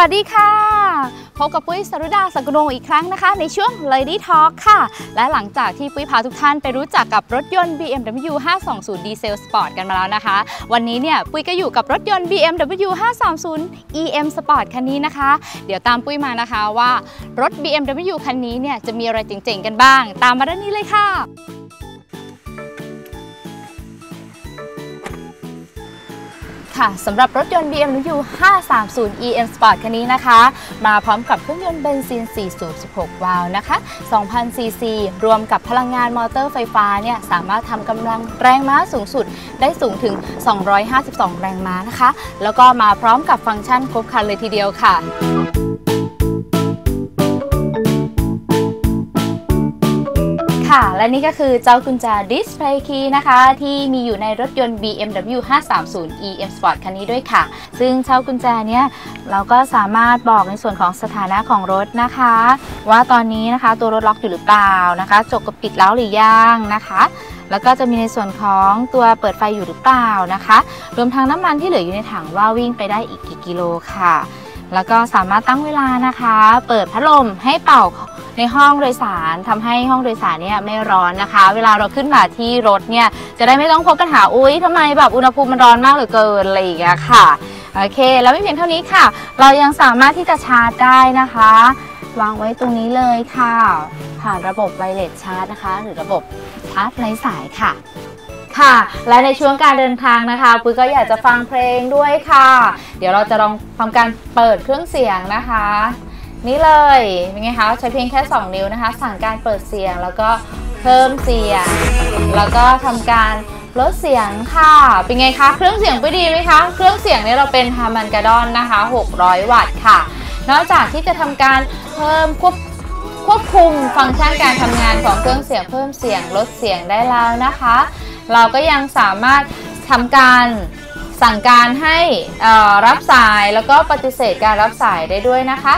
วัสดีค่ะ พบกับปุ้ยสรุดาสกุลงอีกครั้งนะคะ ในช่วง Lady Talk ค่ะ และหลังจากที่ปุ้ยพาทุกท่านไปรู้จักกับรถยนต์ BMW 520 Diesel Sport กันมาแล้วนะคะ วันนี้เนี่ยปุ้ยก็อยู่กับรถยนต์ BMW 530 EM Sport คันนี้นะคะ เดี๋ยวตามปุ้ยมานะคะว่ารถ BMW คันนี้เนี่ยจะมีอะไรเจ๋งๆกันบ้าง ตามมาด้านนี้เลยค่ะ ค่ะสำหรับรถยนต์ BMW 530 EM Sport คันนี้นะคะ มาพร้อมกับเครื่องยนต์เบนซิน 4 สูบ 16 วาล์วนะคะ 2,000 ซีซี รวมกับพลังงานมอเตอร์ไฟฟ้าเนี่ยสามารถทำกำลังแรงม้าสูงสุดได้สูงถึง 252 แรงม้านะคะ แล้วก็มาพร้อมกับฟังก์ชันครบครันเลยทีเดียวค่ะ และนี่ก็คือเจ้ากุญแจ Display Key นะคะ ที่มีอยู่ในรถยนต์ BMW 530 EM Sport คันนี้ด้วยค่ะ ซึ่งเจ้ากุญแจเนี้ยเราก็สามารถบอกในส่วนของสถานะของรถนะคะ ว่าตอนนี้นะคะตัวรถล็อกอยู่หรือเปล่านะคะจกกับปิดแล้วหรือยังนะคะแล้วก็จะมีในส่วนของตัวเปิดไฟอยู่หรือเปล่านะคะ รวมทั้งน้ำมันที่เหลืออยู่ในถังว่าวิ่งไปได้อีกกี่กิโลค่ะ แล้วก็สามารถตั้งเวลานะคะ เปิดพัดลมให้เป่าในห้องโดยสารทำให้ห้องโดยสารเนี่ยไม่ร้อนนะคะ เวลาเราขึ้นมาที่รถเนี่ยจะได้ไม่ต้องพบปัญหาอุ้ยทำไมแบบอุณหภูมิมันร้อนมากเหลือเกินอะไรอย่างเงี้ยค่ะโอเค แล้วไม่เพียงเท่านี้ค่ะ เรายังสามารถที่จะชาร์จได้นะคะ วางไว้ตรงนี้เลยค่ะ ผ่านระบบไวเลสชาร์จนะคะ หรือระบบชาร์จไร้สายค่ะ ค่ะ และในช่วงการเดินทางนะคะปุ้ยก็อยากจะฟังเพลงด้วยค่ะ เดี๋ยวเราจะลองทำการเปิดเครื่องเสียงนะคะ นี่เลยเป็นไงคะใช้เพียงแค่ 2 นิ้วนะคะ สั่งการเปิดเสียงแล้วก็เพิ่มเสียง แล้วก็ทำการลดเสียงค่ะ เป็นไงคะเครื่องเสียงไปดีไหมคะ เครื่องเสียงนี้เราเป็นฮามันกาดอนนะคะ 600 วัตต์ค่ะ นอกจากที่จะทำการเพิ่มควบควบคุมฟังก์ชันการทำงานของเครื่องเสียงเพิ่มเสียงลดเสียงได้แล้วนะคะ เราก็ยังสามารถทำการสั่งการให้รับสายแล้วก็ปฏิเสธการรับสายได้ด้วยนะคะ